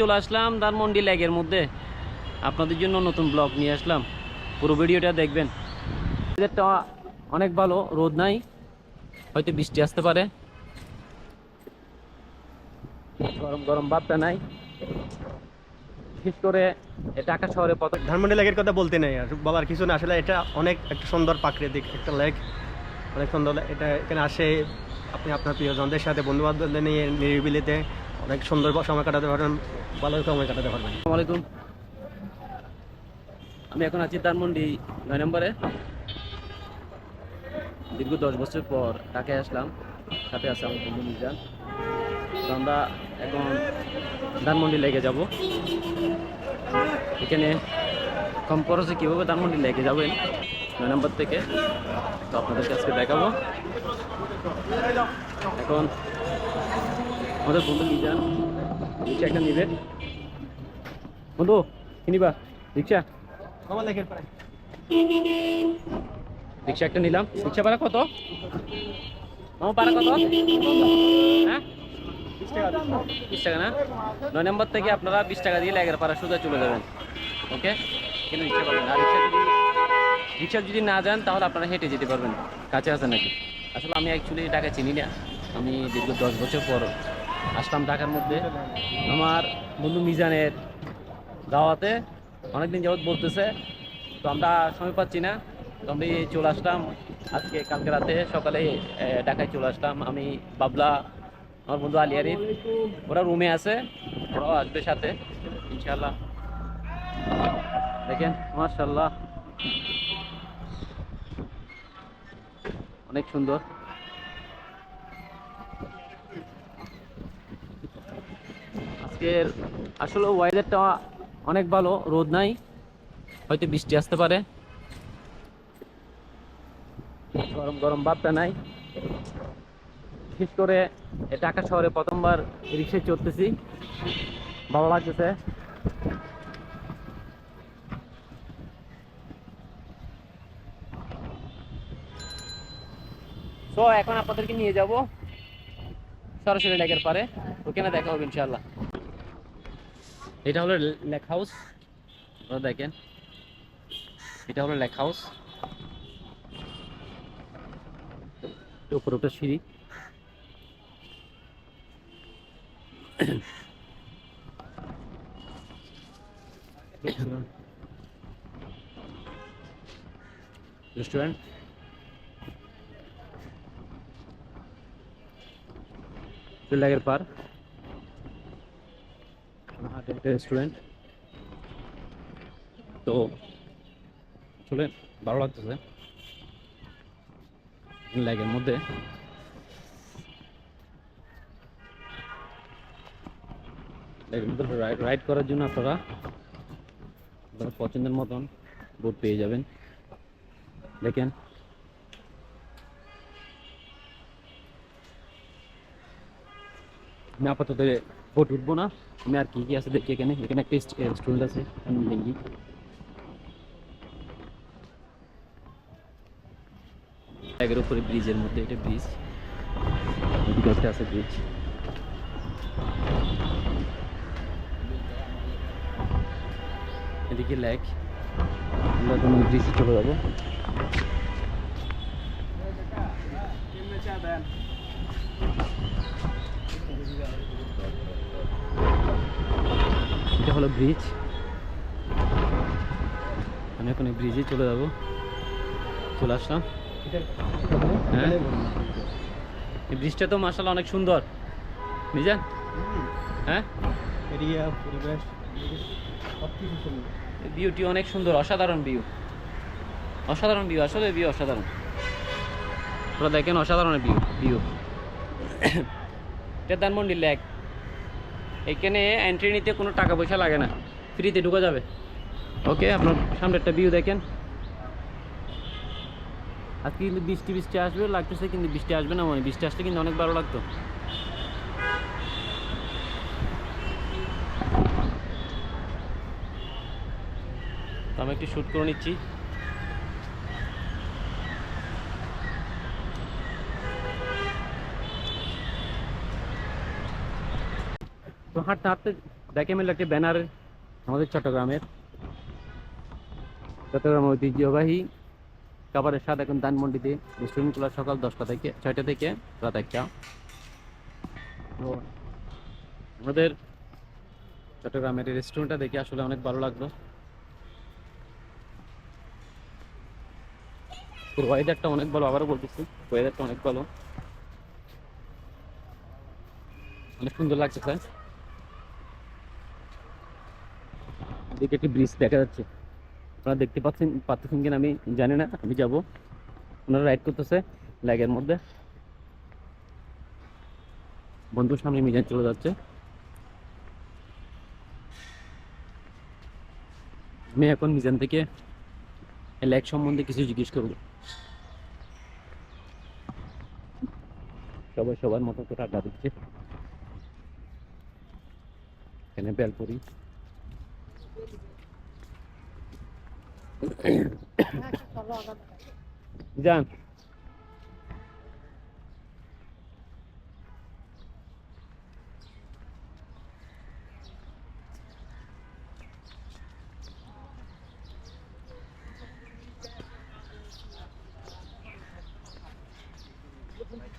চলে আসলাম ধানমন্ডি লেগের মধ্যে। আপনাদের জন্য নতুন ব্লগ নিয়ে আসলাম। পুরো ভিডিওটা দেখবেন। অনেক ভালো, রোদ নাই। হয়তো বৃষ্টি আসতে পারে। গরম গরম ভাবটা নাই। বিশেষ করে ঢাকা শহরে কত ধানমন্ডি লেকের কথা বলতে নেই, আর বলার কিছু না। আসলে এটা অনেক একটা সুন্দর প্রাকৃতিক একটা লেক। অনেক সুন্দর এটা এখানে আসে আপনি আপনার প্রিয়জনদের সাথে বন্ধু বান্ধবদের নিয়ে নিরিবিলিতে। অনেক সুন্দর সময় কাটাতে পারবেন, ভালো সময় কাটাতে পারবেন। আলাইকুম। আমি এখন আছি ধানমন্ডি নয় নম্বরে। দীর্ঘ দশ বছর পর ঢাকায় আসলাম, সাথে আছে আমার বন্ধু মিজান। তো আমরা এখন ধানমন্ডি লেগে যাব। এখানে কম খরচে কীভাবে ধানমন্ডি লেগে যাবেন, নয় নম্বর থেকে তো আপনাদেরকে আজকে দেখাবো। এখন আমাদের বন্ধু মিজান রিক্সা একটা নিবে। বন্ধু কিনিবা রিক্সা আমার প্রায় রিক্সা একটা নিলাম। রিক্সা ভাড়া কত? মামা ভাড়া কত? হ্যাঁ? বিশ টাকা না? নয় নম্বর থেকে আপনারা বিশ টাকা দিয়ে লেগের পাড়া সোজা চলে যাবেন। ওকে? কিন্তু রিক্সা পাবেন আর রিক্সা যদি রিক্সা যদি না যান তাহলে আপনারা হেঁটে যেতে পারবেন। কাছে আছে নাকি? আসলে আমি অ্যাকচুয়ালি টাকা চিনি না। আমি দীর্ঘ দশ বছর পর আসলাম ঢাকার মধ্যে। আমার বন্ধু মিজানের দাওয়াতে অনেকদিন যাবত বলতেছে, তো আমরা সময় পাচ্ছি না, তো আমি চলে আসলাম। আজকে কালকে রাতে সকালে ঢাকায় চলে আসলাম। আমি, বাবলা, আমার বন্ধু আলী আরিফ, ওরা রুমে আছে, ওরাও আসবে সাথে ইনশাল্লাহ দেখেন মার্শাল্লাহ অনেক সুন্দর। আজকের আসলে ওয়েদারটা অনেক ভালো, রোদ নাই, হয়তো বৃষ্টি আসতে পারে। গরম গরম ভাবটা নাই। বিশেষ করে ঢাকা শহরে প্রথমবার রিক্সায় চড়তেছি। ভালো লাগতেছে। তো এখন আপনাদেরকে নিয়ে যাব সরাসরি লেকের পারে ওখানে দেখা হবে ইনশাল্লাহ এটা হলো লেক হাউস দেখেন। এটা হলো লেক হাউস উপরে একটা সিঁড়ি। রেস্টুরেন্ট লেগের পার রেস্টুরেন্ট তো আসলে ভালো লাগতেছে। লেগের মধ্যে। রাইড করার জন্য আপনারা আপনারা পছন্দের মতন বোট পেয়ে যাবেন। দেখেন। আপাতত বোট উঠবো না আমি আর কি কি আছে দেখি এখানে এখানে একটা রেস্টুরেন্ট আছে আমি দেখি ব্যাগের উপরে ব্রিজের মধ্যে এটা ব্রিজ এদিকে একটা আছে ব্রিজ এদিকে লেক আমরা কোনো ব্রিজে চলে যাব এটা হলো ব্রিজ আমি এখন এই ব্রিজে চলে যাব। চলে আসলাম। হ্যাঁ? এই ব্রিজটা তো মার্শাল অনেক সুন্দর। বুঝলেন হ্যাঁ? এরিয়া পরিবেশ ভিউটি অনেক সুন্দর অসাধারণ ভিউ অসাধারণ ভিউ আসলে ভিউ অসাধারণ। আপনারা দেখেন অসাধারণ ভিউ ভিউ এটা ধানমন্ডি লেক। এখানে এন্ট্রি নিতে কোনো টাকা পয়সা লাগে না। ফ্রিতে ঢুকা যাবে। ওকে আপনার সামনে একটা ভিউ দেখেন। আজকে কিন্তু বৃষ্টি বৃষ্টি আসবে, লাগতেছে কিন্তু বৃষ্টি আসবে না মানে বৃষ্টি আসলে কিন্তু অনেক ভালো লাগতো। আমি একটু শ্যুট করে নিচ্ছি। হাঁটতে হাঁটতে দেখে মিল একটি ব্যানার আমাদের চট্টগ্রামের। চট্টগ্রাম ঐতিহ্যবাহী খাবারের স্বাদ এখন ধানমন্ডিতে রেস্টুরেন্ট খোলা সকাল দশটা থেকে, ছয়টা থেকে রাত একটা। আমাদের চট্টগ্রামের এই রেস্টুরেন্টটা দেখে আসলে অনেক ভালো লাগল। ওয়েদারটা অনেক ভালো, আবারও বলতেছি ওয়েদারটা অনেক ভালো। অনেক সুন্দর লাগছে স্যার এদিকে একটি ব্রিজ দেখা যাচ্ছে। আপনারা দেখতে পাচ্ছেন পাচ্ছেন কিনা আমি জানি না, আমি যাব। ওনারা রাইড করতেছে ল্যাগের মধ্যে। বন্ধুর সামনে মিজান চলে যাচ্ছে। আমি এখন মিজান থেকে ল্যাগ সম্বন্ধে কিছু জিজ্ঞেস করব। সবাই সবার মতো করে আড্ডা দিচ্ছে। এখানে বেলপুরি যান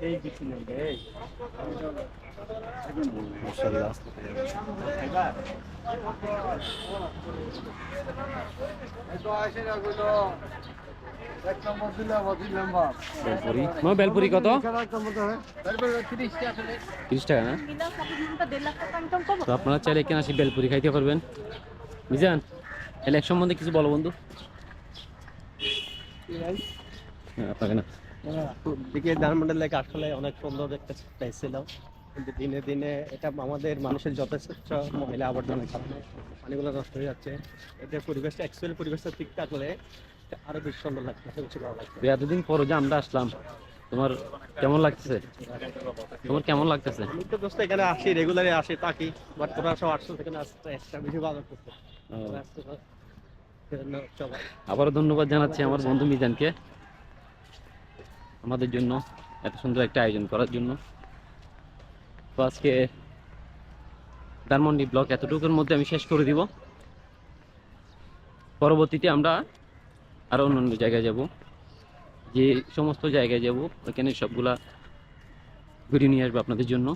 এই কিছু নেই এই বেলপুরি? মা বেলপুরি কত? তিরিশ টাকা না? তো আপনারা চাইলে এখানে আসি বেলপুরি খাইতে পারবেন। মিজান এক সম্বন্ধে কিছু বলো বন্ধু। হ্যাঁ, আপনাকে না। দিকে ধানমন্ডল লেক আসলে অনেক সুন্দর একটা প্লেস ছিল কিন্তু দিনে দিনে এটা আমাদের মানুষের যথেষ্ট মহিলা আবর্জনার কারণে পানিগুলো নষ্ট হয়ে যাচ্ছে। এটা পরিবেশটা অ্যাকচুয়ালি পরিবেশটা ঠিক থাকলে আরও বেশি সুন্দর লাগছে বেশি ভালো লাগছে এতদিন পর যে আমরা আসলাম তোমার কেমন লাগতেছে? তোমার কেমন লাগতেছে? আমি তো দোস্ত এখানে আসি রেগুলারই আসি থাকি বাট তোরা সব আসছো এখানে আসতে এক্সট্রা বেশি ভালো করছে ও, আবারও ধন্যবাদ জানাচ্ছি আমার বন্ধু মিজানকে আমাদের জন্য এত সুন্দর একটা আয়োজন করার জন্য। তো আজকে ধানমন্ডি ব্লক এতটুকুর মধ্যে আমি শেষ করে দিব। পরবর্তীতে আমরা আরও অন্য অন্য জায়গায় যাব। যে সমস্ত জায়গায় যাব, ওইখানে সবগুলা ভিডিও নিয়ে আসব আপনাদের জন্য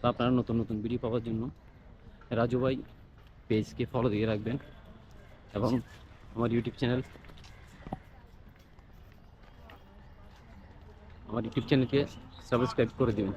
বা আপনারা নতুন নতুন ভিডিও পাওয়ার জন্য। রাজু ভাই পেজকে ফলো দিয়ে রাখবেন এবং আমার ইউটিউব চ্যানেল আমার ইউটিউব চ্যানেলকে সাবস্ক্রাইব করে দিবেন।